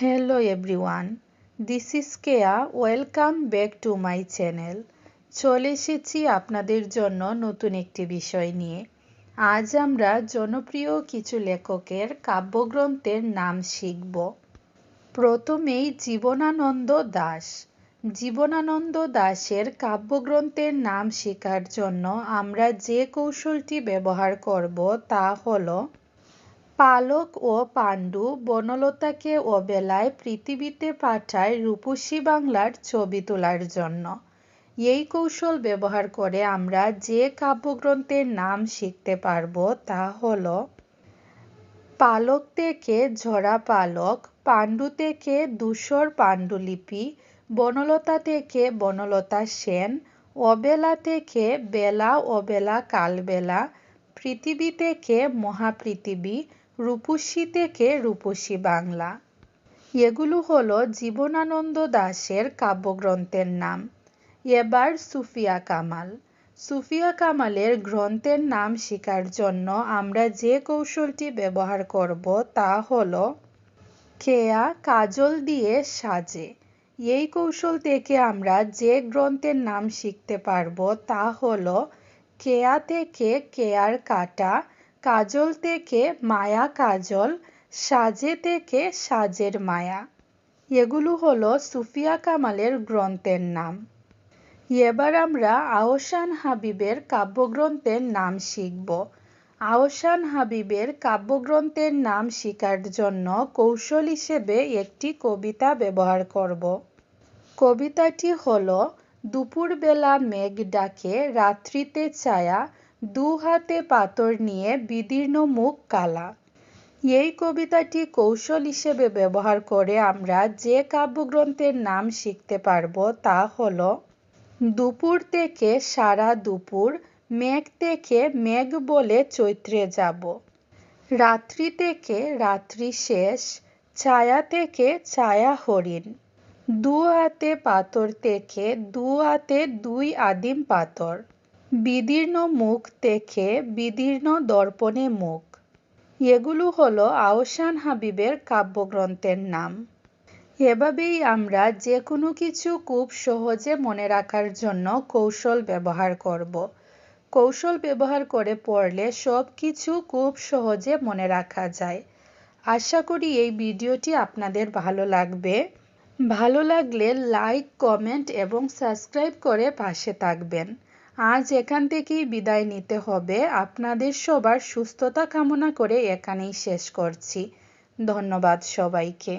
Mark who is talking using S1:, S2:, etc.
S1: Hello everyone this is Keya welcome back to my channel চলে এসেছি আপনাদের জন্য নতুন একটি বিষয় নিয়ে। আজ আমরা জনপ্রিয় কিছু লেখকের কাব্যগ্রন্থের নাম শিখব। প্রথমেই জীবনানন্দ দাস। জীবনানন্দ দাশের কাব্যগ্রন্থের নাম শেখার জন্য আমরা যে কৌশলটি ব্যবহার করব তা হলো পালক ও পাণ্ডু বনলতাকে অবেলায় পৃথিবীতে পাঠায় রূপসী বাংলার ছবি তোলার জন্য। এই কৌশল ব্যবহার করে আমরা যে কাব্যগ্রন্থের নাম শিখতে পারব তা হল পালক থেকে ঝরা পালক, পাণ্ডু থেকে ধূসর পাণ্ডুলিপি, বনলতা থেকে বনলতা সেন, অবেলা থেকে বেলা, অবেলা কালবেলা, পৃথিবী থেকে মহাপৃথিবী রূপসী থেকে রূপসী বাংলা। এগুলো হলো জীবনানন্দ দাশের কাব্যগ্রন্থের নাম। এবার সুফিয়া কামাল। সুফিয়া কামালের গ্রন্থের নাম শেখার জন্য আমরা যে কৌশলটি ব্যবহার করব তা হল কেয়া কাজল দিয়ে সাজে। এই কৌশল থেকে আমরা যে গ্রন্থের নাম শিখতে পারব তা হল কেয়া থেকে কেয়ার কাটা কাজল থেকে মায়া কাজল, সাজে থেকে সাজের মায়া। এগুলো হলো সুফিয়া কামালের গ্রন্থের নাম। এবার আমরা আহসান হাবিবের কাব্যগ্রন্থের নাম শিখব। আহসান হাবিবের কাব্যগ্রন্থের নাম শেখার জন্য কৌশল হিসেবে একটি কবিতা ব্যবহার করব। কবিতাটি হল, দুপুরবেলা মেঘ ডাকে, রাত্রিতে ছায়া দু হাতে পাথর নিয়ে বিদীর্ণ মুখ কালা। এই কবিতাটি কৌশল হিসেবে ব্যবহার করে আমরা যে কাব্যগ্রন্থের নাম শিখতে পারব তা হল, দুপুর থেকে সারা দুপুর মেঘ থেকে মেঘ বলে চৈত্রে যাব। রাত্রি থেকে রাত্রি শেষ, ছায়া থেকে ছায়া হরিণ। দু হাতে পাথর থেকে দু হাতে দুই আদিম পাথর। বিদীর্ণ মুখ থেকে বিদীর্ণ দর্পণে মুখ। এগুলো হলো আহসান হাবিবের কাব্যগ্রন্থের নাম। এভাবেই আমরা যে কোনো কিছু খুব সহজে মনে রাখার জন্য কৌশল ব্যবহার করব। কৌশল ব্যবহার করে পড়লে সব কিছু খুব সহজে মনে রাখা যায়। আশা করি এই ভিডিওটি আপনাদের ভালো লাগবে। ভালো লাগলে লাইক, কমেন্ট এবং সাবস্ক্রাইব করে পাশে থাকবেন। আজ এখান থেকেই বিদায় নিতে হবে। আপনাদের সবার সুস্থতা কামনা করে এখানেই শেষ করছি। ধন্যবাদ সবাইকে।